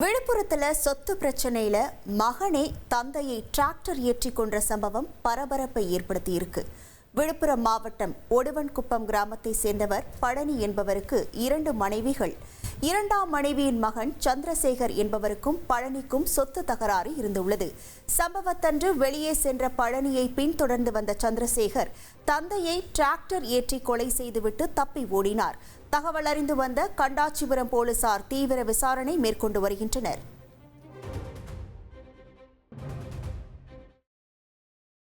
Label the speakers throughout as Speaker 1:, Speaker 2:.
Speaker 1: விழுப்புரத்துல சொத்து பிரச்சனையில மகனே தந்தையை டிராக்டர் ஏற்றி கொன்ற சம்பவம் பரபரப்பை ஏற்படுத்தி இருக்கு விழுப்புரம் மாவட்டம் ஒடுவன்குப்பம் கிராமத்தை சேர்ந்தவர் பழனி என்பவருக்கு இரண்டு மனைவிகள். இரண்டாம் மனைவியின் மகன் சந்திரசேகர் என்பவருக்கும் பழனிக்கும் சொத்து தகராறு இருந்துள்ளது. சம்பவத்தன்று வெளியே சென்ற பழனியை பின்தொடர்ந்து வந்த சந்திரசேகர் தந்தையை டிராக்டர் ஏற்றி கொலை செய்துவிட்டு தப்பி ஓடினார். தகவல் அறிந்து வந்த கண்டாச்சிபுரம் போலீசார் தீவிர விசாரணை மேற்கொண்டு வருகின்றனர்.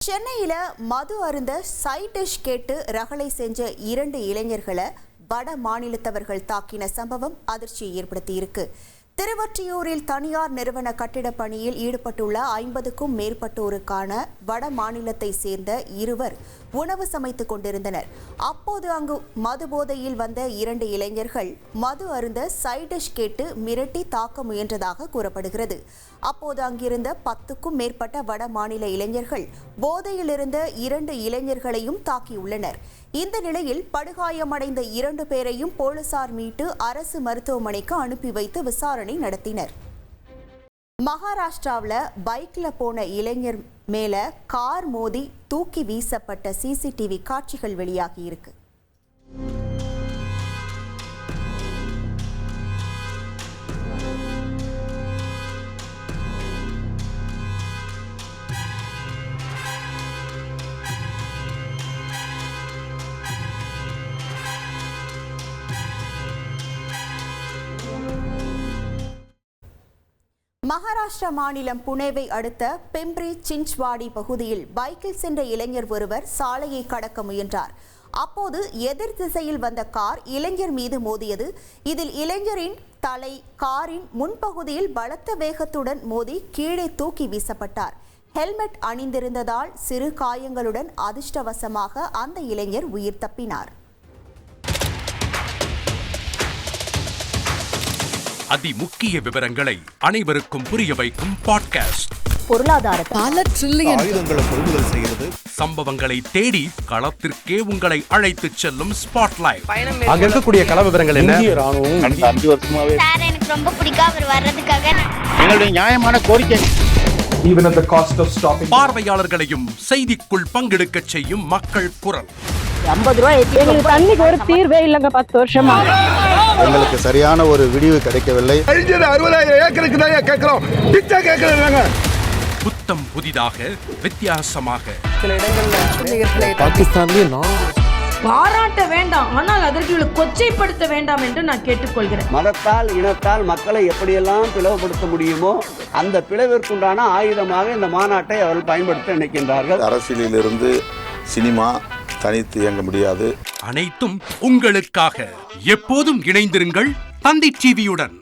Speaker 1: சென்னையில மது அருந்த சைட் டிஷ் கேட்டு ரகளை செஞ்ச இரண்டு இளைஞர்களை வட மாநிலத்தவர்கள் தாக்கின சம்பவம் அதிர்ச்சியை ஏற்படுத்தியிருக்கு. திருவொற்றியூரில் தனியார் நிறுவன கட்டிடப் பணியில் ஈடுபட்டுள்ள ஐம்பதுக்கும் மேற்பட்டோருக்கான வட மாநிலத்தை சேர்ந்த இருவர் உணவு சமைத்துக் கொண்டிருந்தனர். அப்போது அங்கு மது போதையில் வந்த இரண்டு இளைஞர்கள் மது அருந்த சைடிஷ் கேட்டு மிரட்டி தாக்க முயன்றதாக கூறப்படுகிறது. அப்போது அங்கிருந்த பத்துக்கும் மேற்பட்ட வட மாநில இளைஞர்கள் போதையில் இருந்த இரண்டு இளைஞர்களையும் தாக்கியுள்ளனர். இந்த நிலையில் படுகாயமடைந்த இரண்டு பேரையும் போலீசார் மீட்டு அரசு மருத்துவமனைக்கு அனுப்பி வைத்து விசாரணை நடத்தினர். மகாராஷ்டிராவில் பைக்ல போன இளைஞர் மேல கார் மோதி தூக்கி வீசப்பட்ட சிசிடிவி காட்சிகள் வெளியாகி மகாராஷ்டிரா மாநிலம் புனேவை அடுத்த பெம்ப்ரி சிஞ்ச்வாடி பகுதியில் பைக்கில் சென்ற இளைஞர் ஒருவர் சாலையை கடக்க முயன்றார். அப்போது எதிர் திசையில் வந்த கார் இளைஞர் மீது மோதியது. இதில் இளைஞரின் தலை காரின் முன்பகுதியில் பலத்த வேகத்துடன் மோதி கீழே தூக்கி வீசப்பட்டார். ஹெல்மெட் அணிந்திருந்ததால் சிறு காயங்களுடன் அதிர்ஷ்டவசமாக அந்த இளைஞர் உயிர் தப்பினார்.
Speaker 2: அதிமுக்கிய விவரங்களை அனைவருக்கும் புரிய வைக்கும் பாட்காஸ்ட்
Speaker 3: பொருளாதாரத்தை
Speaker 4: பல ட்ரில்லியன்
Speaker 5: ஆயுதங்களை கொள்முதல் செய்கிறது.
Speaker 2: சம்பவங்களை தேடி களத்திற்கே உங்களை அழைத்துச் செல்லும் ஸ்பாட்லைட்
Speaker 6: அங்க இருக்கக்கூடிய கள விவரங்கள் என்ன?
Speaker 5: ராணுவம் அஞ்சு வருஷமாவே.
Speaker 7: சார் எனக்கு ரொம்ப பிடிக்கும் அவர் வர்றதுக்காக.
Speaker 5: எங்களுடைய நியாயமான கோரிக்கை.
Speaker 2: பார்வையாளர்களையும் செய்திக்குள் பங்கெடுக்கச் செய்யும் மக்கள் குரல்.
Speaker 3: ஐம்பது ரூபாய்
Speaker 4: எங்களுக்கு தண்ணிக்கு ஒரு தீர்வே இல்லைங்க பத்து வருஷமா.
Speaker 5: எங்களுக்கு சரியான ஒரு விடிவு கிடைக்கவில்லை.
Speaker 8: அறுபதாயிரம் ஏக்கருக்கு தான் கேட்கிறோம்? பிச்சை கேட்கறாங்க
Speaker 2: புத்தம் புதிதாக வித்தியாசமாக.
Speaker 6: பாகிஸ்தான்லயே நான்
Speaker 9: பாராட்ட வேண்டாம் ஆனால் அதற்கு இவளை கொச்சைப்படுத்த வேண்டாம் என்று நான் கேட்டுக்கொள்கிறேன்.
Speaker 10: மதத்தால் இனத்தால் மக்களை எப்படியெல்லாம் பிளவுபடுத்த முடியுமோ அந்த பிளவிற்குண்டான ஆயுதமாக இந்த மாநாட்டை அவர்கள் பயன்படுத்த நினைக்கின்றார்கள்.
Speaker 5: அரசியலிலிருந்து சினிமா தனித்து இயங்க முடியாது.
Speaker 2: அனைத்தும் உங்களுக்காக. எப்போதும் இணைந்திருங்கள் தந்தி டிவியுடன்.